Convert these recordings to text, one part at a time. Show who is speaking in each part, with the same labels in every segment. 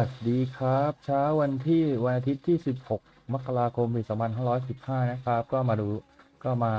Speaker 1: วัสดีครับ เช้าวันที่วันอาทิตย์ที่ 16 มกราคมปี2515 นะครับ ก็มาดูก็มา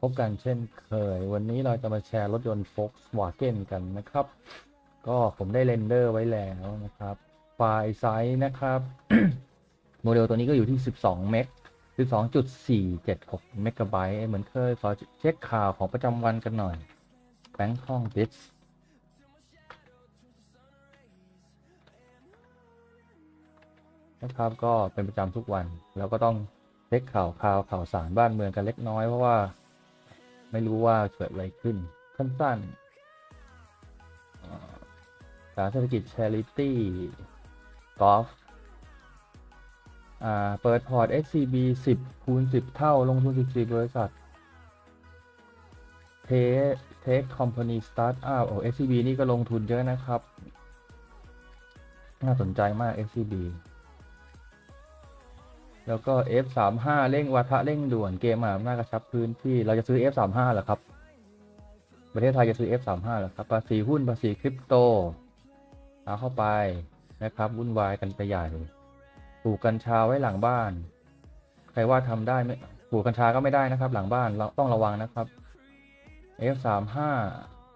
Speaker 1: พบกันเช่นเคย วันนี้เราจะมาแชร์รถยนต์ Volkswagen กันนะครับ ก็ผมได้เรนเดอร์ไว้แล้วนะครับ ไฟล์ไซส์นะครับ โมเดลตัวนี้ก็อยู่ที่ 12 เมก12.476 เมกะไบต์เหมือนเคยขอเช็คข่าวของประจำวันกันหน่อยแบงค์ท่องบิส นะครับ ก็เป็นประจำทุกวัน แล้วก็ต้องเช็คข่าวข่าวข่าวสารบ้านเมืองกันเล็กน้อยเพราะว่า ไม่รู้ว่าเกิดอะไรขึ้นสั้นๆอ่าสารเศรษฐกิจ Charity กอล์ฟอ่าเปิดพอร์ต SCB 10คูณ10 เท่า ลงทุน 14 บริษัท เทเทคคอมพานีสตาร์ทอัพโอ้ SCB นี่ก็ลงทุนเยอะนะครับ น่าสนใจมาก SCB แล้วก็ F35 เร่งวาทะเร่งด่วนเกมมหาอำนาจกระชับพื้นที่เราจะซื้อ F35 เหรอครับ ประเทศไทยจะซื้อ F35 เหรอครับภาษีหุ้นภาษีคริปโตเอาเข้าไปนะครับวุ่นวายกันไปใหญ่ปลูกกัญชาไว้หลังบ้าน ใครว่าทำได้ไหมปลูกกัญชาก็ไม่ได้นะครับ หลังบ้านเราต้องระวังนะครับ F35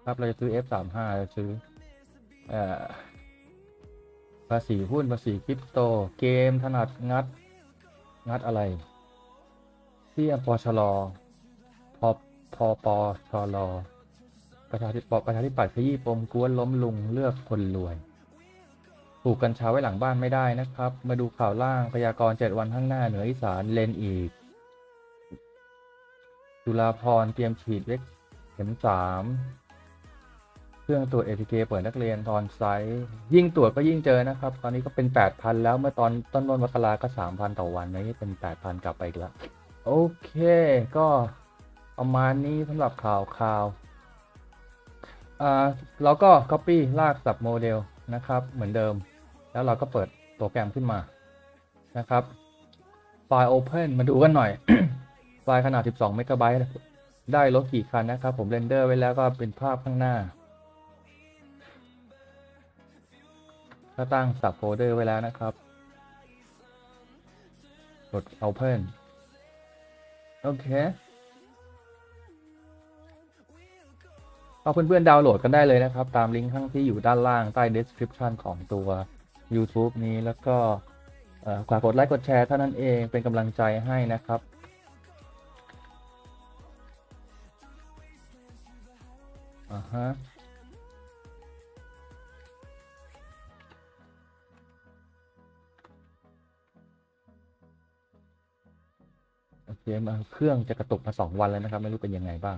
Speaker 1: ครับเราจะซื้อ F35 เราจะซื้อภาษีหุ้นภาษีคริปโต เกมถนัดงัด งัดอะไรเที่ยปชรพอพอปชรประชาธิปประชาธิปัตย์ขยี้ปมกวนล้มลุงเลือกคนรวยปลูกกัญชาไว้หลังบ้านไม่ได้นะครับ มาดูข่าวล่างพยากรณ์เจ็ดวันข้างหน้าเหนืออีสานเลนอีก จุฬาพรเตรียมฉีดเล็กเข็มสาม เครื่องตรวจ ATK เปิดนักเรียนตอนไซต์ยิ่งตรวจก็ยิ่งเจอนะครับ ตอนนี้ก็เป็น 8,000 แล้วเมื่อตอนต้นต้นมกราก็ 3,000 ต่อวันนี้เป็น 8,000 กลับไปอีกแล้ว โอเค ก็ประมาณนี้สำหรับข่าวข่าวอ่าเราก็ Copy ลากสับโมเดลนะครับ เหมือนเดิม แล้วเราก็เปิดโปรแกรมขึ้นมานะครับไฟล์ Open มาดูกันหน่อย ไฟล์ขนาด 12 เมกะไบต์ได้รถกี่คันนะครับ ผมเรนเดอร์ไว้แล้วก็เป็นภาพข้างหน้า ก็ตั้งสับโฟลเดอร์ไว้แล้วนะครับ กด Open โอเคก็เพื่อนๆดาวน์โหลดกันได้เลยนะครับ ตามลิงก์ข้างที่อยู่ด้านล่างใต้ description ของตัว YouTube นี้แล้วก็ฝากกดไลค์กดแชร์เท่านั้นเองเป็นกำลังใจให้นะครับ อ่าฮะ เคมาเครื่องจะกระตุกมาสองวันแล้วนะครับ ไม่รู้เป็นยังไงบ้าง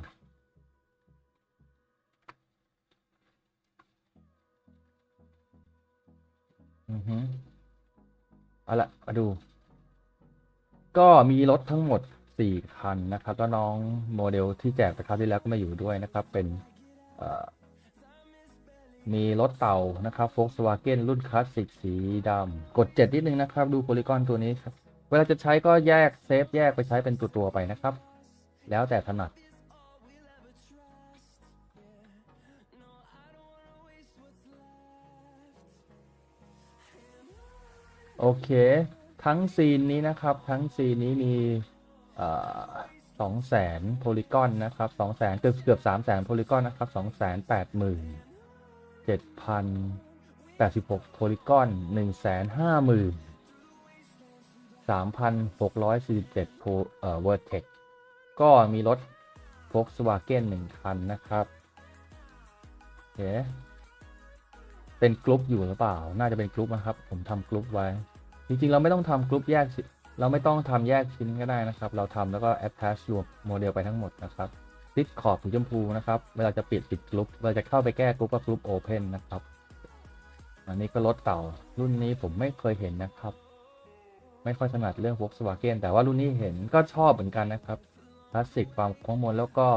Speaker 1: อือฮึเอาละมาดู ก็มีรถทั้งหมด4คันนะครับก็น้องโมเดลที่แจกไปคราวที่แล้วก็มาอยู่ด้วยนะครับ เป็นมีรถเต่านะครับ Volkswagen รุ่นคลาสสิกสีดำกด 7 นิดนึงนะครับ ดูโพลีกอนตัวนี้ครับ เวลาจะใช้ก็แยกเซฟแยกไปใช้เป็นตัว ๆ ไปนะครับ แล้วแต่ถนัด โอเค ทั้งซีนนี้นะครับ ทั้งซีนนี้มีสองแสนโพลีกอนนะครับสองแสนเกือบเกือบสามแสนโพลีกอนนะครับสองแสนแปดหมื่นเจ็ดพันแปดสิบหกโพลีกอนหนึ่งแสนห้าหมื่น สามพันหกร้อยสี่สิบเจ็ดโพเอ่อเวอร์เทคก็มีรถ Volkswagen หนึ่งคันนะครับโอเคเป็นกรุ๊ปอยู่หรือเปล่า น่าจะเป็นกรุ๊ปนะครับ ผมทำกรุ๊ปไว้ จริง ๆ เราไม่ต้องทำกรุ๊ปแยกชิเราไม่ต้องทำแยกชิ้นก็ได้นะครับ เราทำแล้วก็ attach รวมโมเดลไปทั้งหมดนะครับติดขอบสีชมพูนะครับ เวลาจะปิดปิดกรุ๊ปเวลาจะเข้าไปแก้กรุ๊ปก็กรุ๊ป open นะครับ อันนี้ก็รถเต่ารุ่นนี้ผมไม่เคยเห็นนะครับ ไม่ค่อยถนัดเรื่อง Volkswagen แต่ว่ารุ่นนี้เห็นก็ชอบเหมือนกันนะครับคลาสสิกความคล่องมนแล้วก็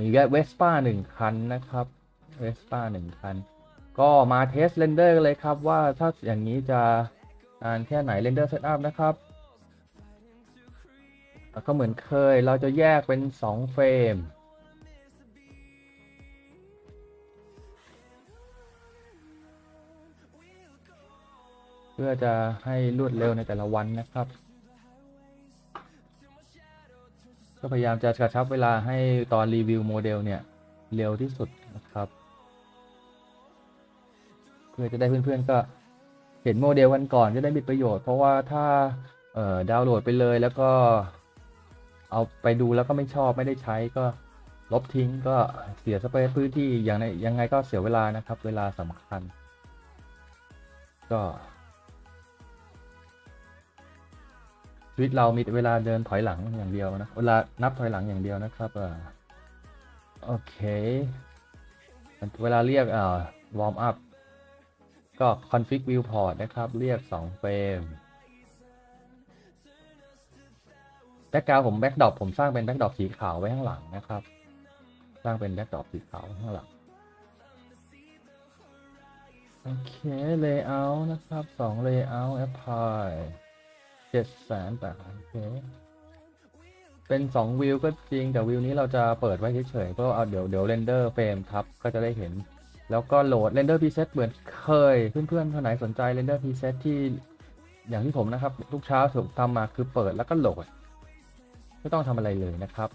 Speaker 1: มีเวสป้าหนึ่งคันนะครับเวสป้าหนึ่งคัน ก็มาเทสเรนเดอร์เลยครับ ว่าถ้าอย่างนี้จะนานแค่ไหนเรนเดอร์เซตอัพนะครับก็เหมือนเคยเราจะแยกเป็น 2 เฟรม พื่อจะให้รวดเร็วในแต่ละวันนะครับ ก็พยายามจะกระชับเวลาให้ตอนรีวิวโมเดลเนี่ยเร็วที่สุดนะครับ เพื่อจะได้เพื่อนๆก็เห็นโมเดลกันก่อนจะได้มีประโยชน์ เพราะว่าถ้าเอ่อดาวน์โหลดไปเลยแล้วก็เอาไปดูแล้วก็ไม่ชอบไม่ได้ใช้ก็ลบทิ้งก็เสียสเปซพื้นที่อย่างในยังไงก็เสียเวลานะครับ เวลาสำคัญ ก็ ชีวิตเรามีเวลาเดินถอยหลังอย่างเดียวนะ เวลานับถอยหลังอย่างเดียวนะครับอ่อโอเค เวลาเรียกอ่าวอ warm up ก็ config viewport นะครับ เรียก 2 เฟรมแบ็กกราวผมแบ็กดอปผมสร้างเป็นแบ็กดอปสีขาวไว้ข้างหลังนะครับ สร้างเป็นแบ็กดอปสีขาวข้างหลังโอเค layout นะครับ2 layout apply เจ็ดแสนแปดโอเคเป็นสองวิวก็จริงแต่วิวนี้เราจะเปิดไว้เฉยๆเพราะเอาเดี๋ยวเดี๋ยวเรนเดอร์เฟรมทับก็จะได้เห็น แล้วก็โหลดเรนเดอร์พรีเซตเหมือนเคย เพื่อนๆคนไหนสนใจเรนเดอร์พรีเซตที่อย่างที่ผมนะครับทุกเช้าผมทำมาคือเปิดแล้วก็โหลด ไม่ต้องทำอะไรเลยนะครับ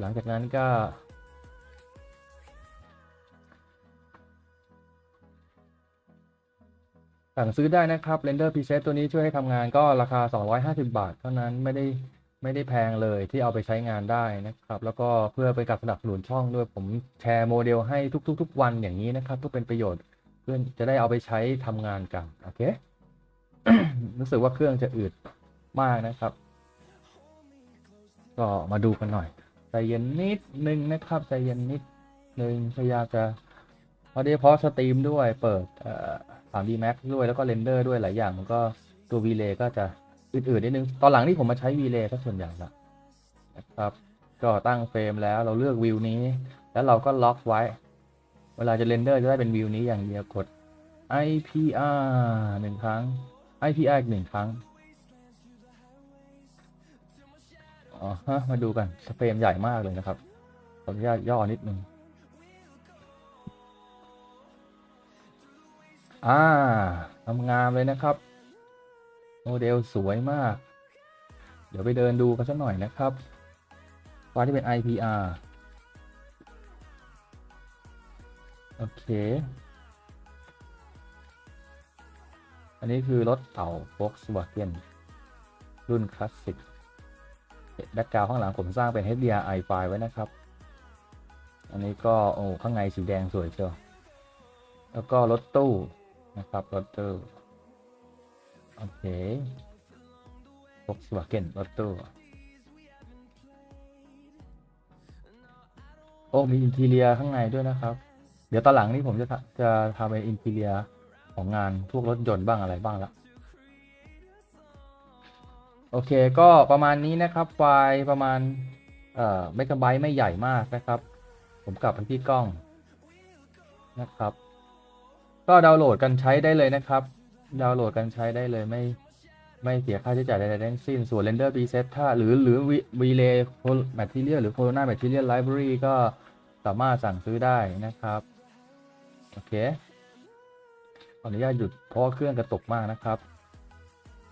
Speaker 1: หลังจากนั้นก็ สั่งซื้อได้นะครับ Render Preset ตัวนี้ช่วยให้ทำงานก็ราคา 250 บาท เท่านั้นไม่ได้ไม่ได้แพงเลยที่เอาไปใช้งานได้นะครับ แล้วก็เพื่อเป็นการสนับสนุนช่องด้วยผมแชร์โมเดลให้ทุกๆๆวันอย่างนี้นะครับเพื่อเป็นประโยชน์เพื่อนจะได้เอาไปใช้ทำงานกันโอเครู้สึกว่าเครื่องจะอืดมากนะครับ ก็มาดูกันหน่อยใจเย็นนิดนึงนะครับใจเย็นนิดนึงพยายามจะ พอดีเพราะสตรีมด้วยเปิดเอ่อ 3D Max ด้วยแล้วก็เรนเดอร์ด้วยหลายอย่างมันก็ตัว V-Ray ก็จะอืดๆนิดนึง ตอนหลังที่ผมมาใช้ V-Ray ก็ส่วนใหญ่ละนะครับ ก็ตั้งเฟรมแล้วเราเลือกวิวนี้ แล้วเราก็ล็อกไว้ เวลาจะเรนเดอร์จะได้เป็นวิวนี้อย่างเดียวกด IPR หนึ่งครั้ง IPR อีกหนึ่งครั้งอ๋อฮะมาดูกันเฟรมใหญ่มากเลยนะครับขออนุญาตย่อนิดนึง อ่าทำงามเลยนะครับ โมเดลสวยมาก เดี๋ยวไปเดินดูกันสักหน่อยนะครับไฟล์ที่เป็น IPR โอเค อันนี้คือรถเต่า Volkswagen รุ่นคลาสสิกแบ็กกราวข้างหลังผมสร้างเป็น HDRI ไฟล์ไว้นะครับ อันนี้ก็ โอ้ ข้างในสีแดงสวยเชียว แล้วก็รถตู้ นะครับรถตู้โอเค Volkswagen รถตู้โอ้มีอินทีเรียข้างในด้วยนะครับ เดี๋ยวตอนหลังนี้ผมจะจะทำเป็นอินทีเรียของงานพวกรถยนต์บ้างอะไรบ้างละโอเคก็ประมาณนี้นะครับ ไฟล์ประมาณเอ่อเมกะไบต์ไม่ใหญ่มากนะครับ ผมกลับไปที่กล้องนะครับ ก็ดาวน์โหลดกันใช้ได้เลยนะครับ ดาวน์โหลดกันใช้ได้เลยไม่ไม่เสียค่าใช้จ่ายใดๆทั้งสิ้น ส่วน Render Preset ถ้าหรือหรือ Relay Material หรือ Corona Material Library ก็สามารถสั่งซื้อได้นะครับ โอเค ขออนุญาตหยุดเพราะเครื่องกระตุกมากนะครับ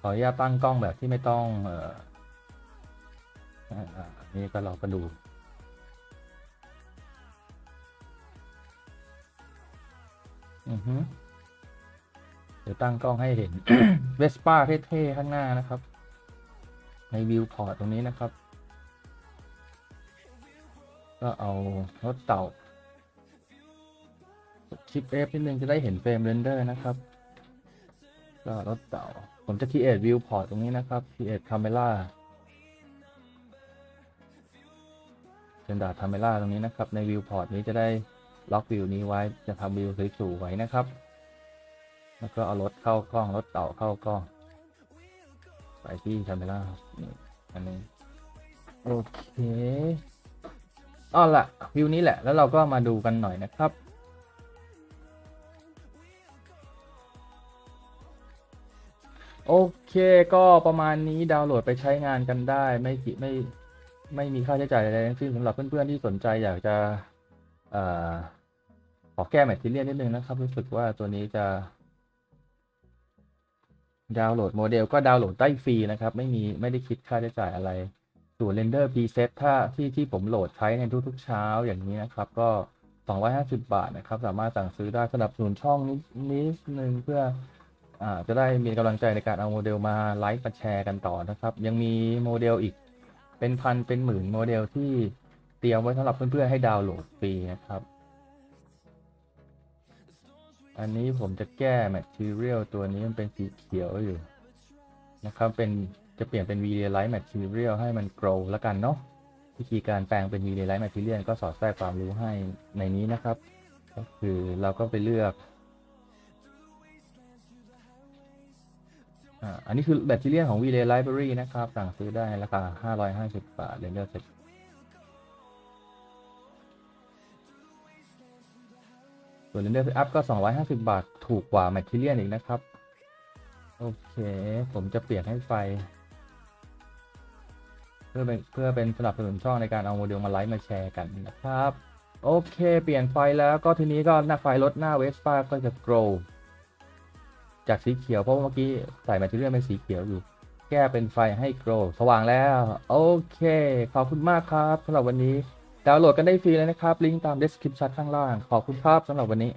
Speaker 1: ขออนุญาตตั้งกล้องแบบที่ไม่ต้อง เอ่ออนี่ก็เราก็ดู เดี๋ยวตั้งกล้องให้เห็นเวสป้าเท่ๆข้างหน้านะครับ ในวิวพอร์ตตรงนี้นะครับ ก็เอารถเต่ากดชิป F นิดนึงจะได้เห็นเฟรมเรนเดอร์นะครับ ก็รถเต่า ผมจะ create viewport ตรงนี้นะครับ create camera standard camera ตรงนี้นะครับ ใน viewport นี้จะได้ ล็อกวิวนี้ไว้จะทำวิวสวยๆไว้นะครับ แล้วก็เอารถเข้ากล้องรถเต่าเข้ากล้อง ไปที่ camera นี่อันนี้โอเคอ้อละวิวนี้แหละ แล้วเราก็มาดูกันหน่อยนะครับโอเคก็ประมาณนี้ดาวน์โหลดไปใช้งานกันได้ ไม่กี่ไม่ไม่มีค่าใช้จ่ายใดๆทั้งสิ้นสำหรับเพื่อนๆที่สนใจอยากจะ อ่อขอแก้แมทเทียลนิดนึงนะครับ รู้สึกว่าตัวนี้จะ ดาวน์โหลดโมเดลก็ดาวน์โหลดได้ฟรีนะครับ ไม่มีไม่ได้คิดค่าใช้จ่ายอะไร ส่วน Render Preset ถ้าที่ที่ผมโหลดใช้ในทุกๆเช้าอย่างนี้นะครับ ก็ 250 บาทนะครับ สามารถสั่งซื้อได้สนับสนุนช่องนิดนิดนึงเพื่ออจะได้มีกำลังใจในการเอาโมเดลมาไลฟ์มาแชร์กันต่อนะครับ ยังมีโมเดลอีกเป็นพันเป็นหมื่นโมเดลที่เตรียมไว้สำหรับเพื่อนๆให้ดาวน์โหลดฟรีนะครับ อันนี้ผมจะแก้ Material ตัวนี้มันเป็นสีเขียวอยู่นะครับเป็นจะเปลี่ยนเป็น v r e a l i z e Material ให้มัน grow แล้วกันเนาะวิธีการแปลงเป็น v r e a l i z e Material ก็สอดแทรกความรู้ให้ในนี้นะครับ ก็คือเราก็ไปเลือกอันนี้คือแบตเตอรี่ของ v r e a Library นะครับ สั่งซื้อได้ราคา 550 บาทเรนเดอร์เสร็จ ส่วน Render Setup ก็ 250 บาท ถูกกว่า Material อีกนะครับ โอเค ผมจะเปลี่ยนให้ไฟ เพื่อเป็นเพื่อเป็นสนับสนุนช่องในการเอาโมเดลมาไลฟ์มาแชร์กันนะครับ โอเค เปลี่ยนไฟแล้วก็ทีนี้ก็หน้าไฟลดหน้าเวสป้าก็จะ grow จากสีเขียวเพราะเมื่อกี้ใส่ Material เป็นสีเขียวอยู่ แก้เป็นไฟให้ grow สว่างแล้ว โอเค ขอบคุณมากครับสำหรับวันนี้ ดาวน์โหลดกันได้ฟรีเลยนะครับ ลิงก์ตาม description ข้างล่าง ขอบคุณครับสำหรับวันนี้